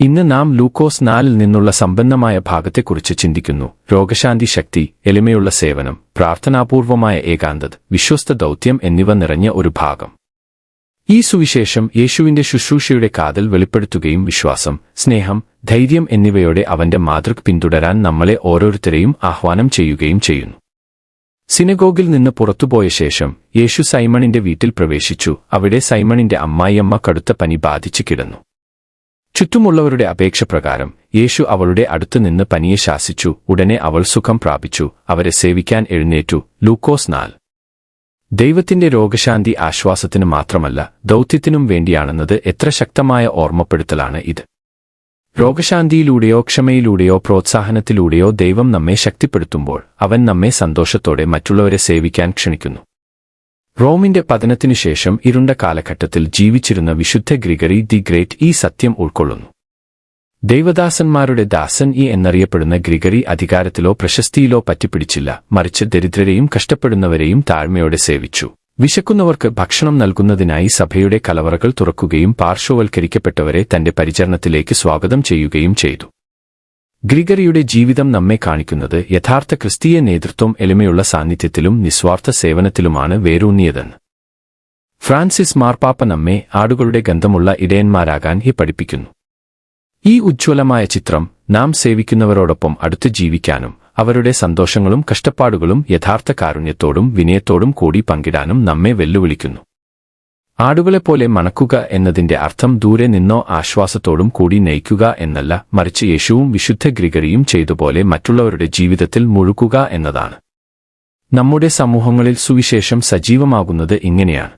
ഇന്ന് നാം ലൂക്കോസ് നാലിൽ നിന്നുള്ള സമ്പന്നമായ ഭാഗത്തെക്കുറിച്ച് ചിന്തിക്കുന്നു. രോഗശാന്തി ശക്തി എളിമയുള്ള സേവനം പ്രാർത്ഥനാപൂർവമായ ഏകാന്തത വിശ്വസ്ത ദൗത്യം എന്നിവ നിറഞ്ഞ ഒരു ഭാഗം. ഈ സുവിശേഷം യേശുവിന്റെ ശുശ്രൂഷയുടെ കാതൽ വെളിപ്പെടുത്തുകയും വിശ്വാസം സ്നേഹം ധൈര്യം എന്നിവയോടെ അവന്റെ മാതൃക പിന്തുടരാൻ നമ്മളെ ഓരോരുത്തരെയും ആഹ്വാനം ചെയ്യുകയും ചെയ്യുന്നു. സിനഗോഗിൽ നിന്ന് പുറത്തുപോയ ശേഷം യേശു സൈമണിന്റെ വീട്ടിൽ പ്രവേശിച്ചു. അവിടെ സൈമണിന്റെ അമ്മായിയമ്മ കടുത്ത പനി ബാധിച്ചു കിടന്നു. ചുറ്റുമുള്ളവരുടെ അപേക്ഷ പ്രകാരം യേശു അവളുടെ അടുത്തുനിന്ന് പനിയെ ശാസിച്ചു. ഉടനെ അവൾ സുഖം പ്രാപിച്ചു. അവരെ സേവിക്കാൻ എഴുന്നേറ്റു. ലൂക്കോസ് നാൽ ദൈവത്തിന്റെ രോഗശാന്തി ആശ്വാസത്തിന് മാത്രമല്ല ദൗത്യത്തിനും വേണ്ടിയാണെന്നത് എത്ര ശക്തമായ ഓർമ്മപ്പെടുത്തലാണ് ഇത്. രോഗശാന്തിയിലൂടെയോ ക്ഷമയിലൂടെയോ പ്രോത്സാഹനത്തിലൂടെയോ ദൈവം നമ്മെ ശക്തിപ്പെടുത്തുമ്പോൾ അവൻ നമ്മെ സന്തോഷത്തോടെ മറ്റുള്ളവരെ സേവിക്കാൻ ക്ഷണിക്കുന്നു. റോമിന്റെ പതനത്തിനു ശേഷം ഇരുണ്ട കാലഘട്ടത്തിൽ ജീവിച്ചിരുന്ന വിശുദ്ധ ഗ്രിഗറി ദി ഗ്രേറ്റ് ഈ സത്യം ഉൾക്കൊള്ളുന്നു. ദൈവദാസന്മാരുടെ ദാസൻ ഈ എന്നറിയപ്പെടുന്ന ഗ്രിഗറി അധികാരത്തിലോ പ്രശസ്തിയിലോ പറ്റിപ്പിടിച്ചില്ല. മറിച്ച് ദരിദ്രരെയും കഷ്ടപ്പെടുന്നവരെയും താഴ്മയോടെ സേവിച്ചു. വിശക്കുന്നവർക്ക് ഭക്ഷണം നൽകുന്നതിനായി സഭയുടെ കലവറകൾ തുറക്കുകയും പാർശ്വവൽക്കരിക്കപ്പെട്ടവരെ തന്റെ പരിചരണത്തിലേക്ക് സ്വാഗതം ചെയ്യുകയും ചെയ്തു. ഗ്രിഗറിയുടെ ജീവിതം നമ്മെ കാണിക്കുന്നത് യഥാർത്ഥ ക്രിസ്തീയ നേതൃത്വം എളിമയുള്ള സാന്നിധ്യത്തിലും നിസ്വാർത്ഥ സേവനത്തിലുമാണ് വേരൂന്നിയതെന്ന്. ഫ്രാൻസിസ് മാർപ്പാപ്പ നമ്മെ ആടുകളുടെ ഗന്ധമുള്ള ഇടയന്മാരാകാൻ ഹി പഠിപ്പിക്കുന്നു. ഈ ഉജ്ജ്വലമായ ചിത്രം നാം സേവിക്കുന്നവരോടൊപ്പം അടുത്ത് ജീവിക്കാനും അവരുടെ സന്തോഷങ്ങളും കഷ്ടപ്പാടുകളും യഥാർത്ഥ കാരുണ്യത്തോടും വിനയത്തോടും കൂടി പങ്കിടാനും നമ്മെ വെല്ലുവിളിക്കുന്നു. ആടുകളെപ്പോലെ മണക്കുക എന്നതിന്റെ അർത്ഥം ദൂരെ നിന്നോ ആശ്വാസത്തോടും കൂടി നയിക്കുക എന്നല്ല മറിച്ച് യേശുവും വിശുദ്ധ ഗ്രിഗറിയും ചെയ്തുപോലെ മറ്റുള്ളവരുടെ ജീവിതത്തിൽ മുഴുക്കുക എന്നതാണ്. നമ്മുടെ സമൂഹങ്ങളിൽ സുവിശേഷം സജീവമാകുന്നത് ഇങ്ങനെയാണ്.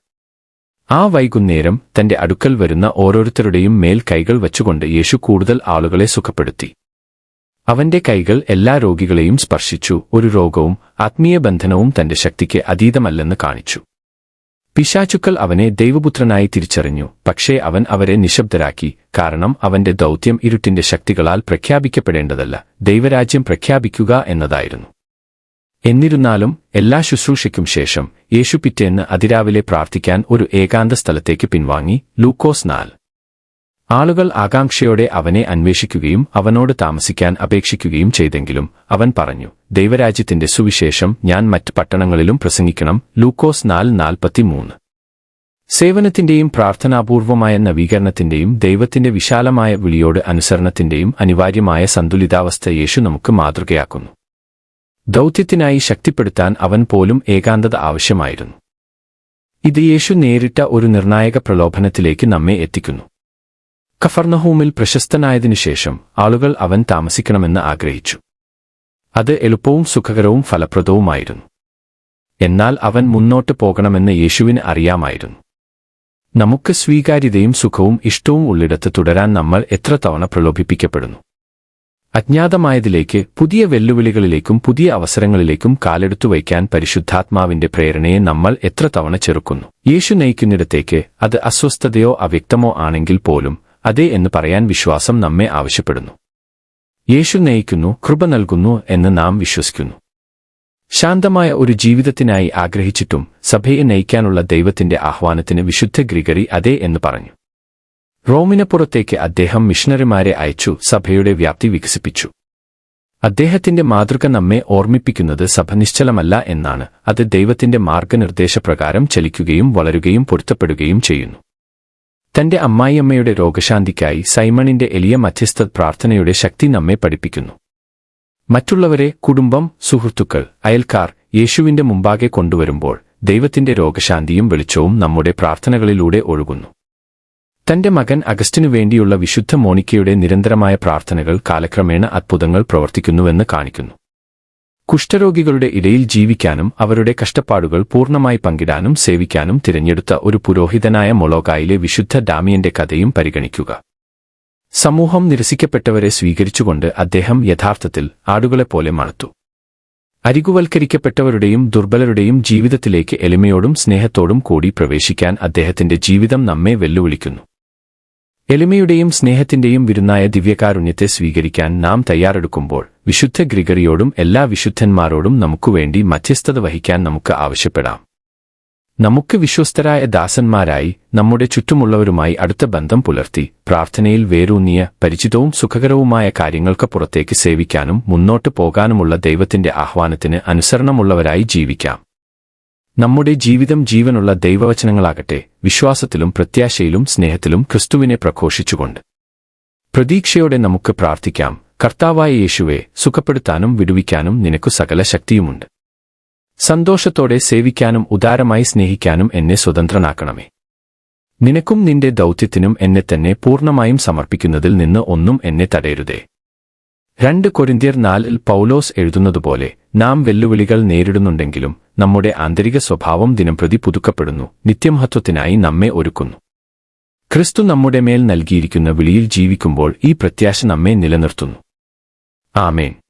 ആ വൈകുന്നേരം തന്റെ അടുക്കൽ വരുന്ന ഓരോരുത്തരുടെയും മേൽ കൈകൾ വച്ചുകൊണ്ട് യേശു കൂടുതൽ ആളുകളെ സുഖപ്പെടുത്തി. അവന്റെ കൈകൾ എല്ലാ രോഗികളെയും സ്പർശിച്ചു ഒരു രോഗവും ആത്മീയ ബന്ധനവും തന്റെ ശക്തിക്ക് അതീതമല്ലെന്ന് കാണിച്ചു. പിശാചുക്കൾ അവനെ ദൈവപുത്രനായി തിരിച്ചറിഞ്ഞു. പക്ഷേ അവൻ അവരെ നിശബ്ദരാക്കി. കാരണം അവന്റെ ദൗത്യം ഇരുട്ടിന്റെ ശക്തികളാൽ പ്രഖ്യാപിക്കപ്പെടേണ്ടതല്ല. ദൈവരാജ്യം പ്രഖ്യാപിക്കുക എന്നതായിരുന്നു. എന്നിരുന്നാലും എല്ലാ ശുശ്രൂഷയ്ക്കും ശേഷം യേശു പിറ്റേന്ന് അതിരാവിലെ പ്രാർത്ഥിക്കാൻ ഒരു ഏകാന്ത സ്ഥലത്തേക്ക് പിൻവാങ്ങി ലൂക്കോസ് നാല്. ആളുകൾ ആകാംക്ഷയോടെ അവനെ അന്വേഷിക്കുകയും അവനോട് താമസിക്കാൻ അപേക്ഷിക്കുകയും ചെയ്തെങ്കിലും അവൻ പറഞ്ഞു ദൈവരാജ്യത്തിന്റെ സുവിശേഷം ഞാൻ മറ്റ് പട്ടണങ്ങളിലും പ്രസംഗിക്കണം. ലൂക്കോസ് നാല് നാൽപ്പത്തിമൂന്ന്. സേവനത്തിന്റെയും പ്രാർത്ഥനാപൂർവമായ നവീകരണത്തിന്റെയും ദൈവത്തിന്റെ വിശാലമായ വിളിയോട് അനുസരണത്തിന്റെയും അനിവാര്യമായ സന്തുലിതാവസ്ഥ യേശു നമുക്ക് മാതൃകയാക്കുന്നു. ദൗത്യത്തിനായി ശക്തിപ്പെടുത്താൻ അവൻ പോലും ഏകാന്തത ആവശ്യമായിരുന്നു. ഇത് യേശു നേരിട്ട ഒരു നിർണായക പ്രലോഭനത്തിലേക്ക് നമ്മെ എത്തിക്കുന്നു. കഫർണഹൂമിൽ പ്രശസ്തനായതിനുശേഷം ആളുകൾ അവൻ താമസിക്കണമെന്ന് ആഗ്രഹിച്ചു. അത് എളുപ്പവും സുഖകരവും ഫലപ്രദവുമായിരുന്നു. എന്നാൽ അവൻ മുന്നോട്ട് പോകണമെന്ന് യേശുവിന് അറിയാമായിരുന്നു. നമുക്ക് സ്വീകാര്യതയും സുഖവും ഇഷ്ടവും ഉള്ളിടത്ത് തുടരാൻ നമ്മൾ എത്ര തവണ പ്രലോഭിപ്പിക്കപ്പെടുന്നു. അജ്ഞാതമായതിലേക്ക് പുതിയ വെല്ലുവിളികളിലേക്കും പുതിയ അവസരങ്ങളിലേക്കും കാലെടുത്തു വയ്ക്കാൻ പരിശുദ്ധാത്മാവിന്റെ പ്രേരണയെ നമ്മൾ എത്ര തവണ ചെറുക്കുന്നു. യേശു നയിക്കുന്നിടത്തേക്ക് അത് അസ്വസ്ഥതയോ അവ്യക്തമോ ആണെങ്കിൽ പോലും അതെ എന്ന് പറയാൻ വിശ്വാസം നമ്മെ ആവശ്യപ്പെടുന്നു. യേശു നയിക്കുന്നു കൃപ നൽകുന്നു എന്ന് നാം വിശ്വസിക്കുന്നു. ശാന്തമായ ഒരു ജീവിതത്തിനായി ആഗ്രഹിച്ചിട്ടും സഭയെ നയിക്കാനുള്ള ദൈവത്തിന്റെ ആഹ്വാനത്തിന് വിശുദ്ധ ഗ്രിഗറി അതെ എന്ന് പറഞ്ഞു. റോമിനപ്പുറത്തേക്ക് അദ്ദേഹം മിഷണറിമാരെ അയച്ചു സഭയുടെ വ്യാപ്തി വികസിപ്പിച്ചു. അദ്ദേഹത്തിന്റെ മാതൃക നമ്മെ ഓർമ്മിപ്പിക്കുന്നത് സഭ നിശ്ചലമല്ല എന്നാണ് അത് ദൈവത്തിന്റെ മാർഗനിർദ്ദേശപ്രകാരം ചലിക്കുകയും വളരുകയും പൊരുത്തപ്പെടുകയും ചെയ്യുന്നു. തന്റെ അമ്മായിയമ്മയുടെ രോഗശാന്തിക്കായി സൈമണിന്റെ എളിയ മധ്യസ്ഥ പ്രാർത്ഥനയുടെ ശക്തി നമ്മെ പഠിപ്പിക്കുന്നു. മറ്റുള്ളവരെ കുടുംബം സുഹൃത്തുക്കൾ അയൽക്കാർ യേശുവിന്റെ മുമ്പാകെ കൊണ്ടുവരുമ്പോൾ ദൈവത്തിന്റെ രോഗശാന്തിയും വെളിച്ചവും നമ്മുടെ പ്രാർത്ഥനകളിലൂടെ ഒഴുകുന്നു. തന്റെ മകൻ അഗസ്റ്റിനു വേണ്ടിയുള്ള വിശുദ്ധ മോണിക്കയുടെ നിരന്തരമായ പ്രാർത്ഥനകൾ കാലക്രമേണ അത്ഭുതങ്ങൾ പ്രവർത്തിക്കുന്നുവെന്ന് കാണിക്കുന്നു. കുഷ്ഠരോഗികളുടെ ഇടയിൽ ജീവിക്കാനും അവരുടെ കഷ്ടപ്പാടുകൾ പൂർണമായി പങ്കിടാനും സേവിക്കാനും തിരഞ്ഞെടുത്ത ഒരു പുരോഹിതനായ മൊളോഗായിലെ വിശുദ്ധ ഡാമിയന്റെ കഥയും പരിഗണിക്കുക. സമൂഹം നിരസിക്കപ്പെട്ടവരെ സ്വീകരിച്ചുകൊണ്ട് അദ്ദേഹം യഥാർത്ഥത്തിൽ ആടുകളെപ്പോലെ മണത്തു. അരികുവൽക്കരിക്കപ്പെട്ടവരുടെയും ദുർബലരുടെയും ജീവിതത്തിലേക്ക് എളിമയോടും സ്നേഹത്തോടും കൂടി പ്രവേശിക്കാൻ അദ്ദേഹത്തിന്റെ ജീവിതം നമ്മെ വെല്ലുവിളിക്കുന്നു. എളിമയുടെയും സ്നേഹത്തിന്റെയും വിരുന്നായ ദിവ്യകാരുണ്യത്തെ സ്വീകരിക്കാൻ നാം തയ്യാറെടുക്കുമ്പോൾ വിശുദ്ധ ഗ്രിഗറിയോടും എല്ലാ വിശുദ്ധന്മാരോടും നമുക്കുവേണ്ടി മധ്യസ്ഥത വഹിക്കാൻ നമുക്ക് ആവശ്യപ്പെടാം. നമുക്ക് വിശ്വസ്തരായ ദാസന്മാരായി നമ്മുടെ ചുറ്റുമുള്ളവരുമായി അടുത്ത ബന്ധം പുലർത്തി പ്രാർത്ഥനയിൽ വേരൂന്നിയ പരിചിതവും സുഖകരവുമായ കാര്യങ്ങൾക്ക് പുറത്തേക്ക് സേവിക്കാനും മുന്നോട്ട് പോകാനുമുള്ള ദൈവത്തിന്റെ ആഹ്വാനത്തിന് അനുസരണമുള്ളവരായി ജീവിക്കാം. നമ്മുടെ ജീവിതം ജീവനുള്ള ദൈവവചനങ്ങളാകട്ടെ വിശ്വാസത്തിലും പ്രത്യാശയിലും സ്നേഹത്തിലും ക്രിസ്തുവിനെ പ്രഘോഷിച്ചുകൊണ്ട്. പ്രതീക്ഷയോടെ നമുക്ക് പ്രാർത്ഥിക്കാം. കർത്താവായ യേശുവെ സുഖപ്പെടുത്താനും വിടുവിക്കാനും നിനക്കു സകല ശക്തിയുമുണ്ട്. സന്തോഷത്തോടെ സേവിക്കാനും ഉദാരമായി സ്നേഹിക്കാനും എന്നെ സ്വതന്ത്രനാക്കണമേ. നിനക്കും നിന്റെ ദൗത്യത്തിനും എന്നെ തന്നെ പൂർണമായും സമർപ്പിക്കുന്നതിൽ നിന്ന് ഒന്നും എന്നെ തടയരുതേ. രണ്ട് കൊരിന്തിയർ നാലിൽ പൗലോസ് എഴുതുന്നതുപോലെ നാം വെല്ലുവിളികൾ നേരിടുന്നുണ്ടെങ്കിലും നമ്മുടെ ആന്തരിക സ്വഭാവം ദിനംപ്രതി പുതുക്കപ്പെടുന്നു നിത്യമഹത്വത്തിനായി നമ്മെ ഒരുക്കുന്നു. ക്രിസ്തു നമ്മുടെ മേൽ നൽകിയിരിക്കുന്ന വിളിയിൽ ജീവിക്കുമ്പോൾ ഈ പ്രത്യാശ നമ്മെ നിലനിർത്തുന്നു. ആമേൻ.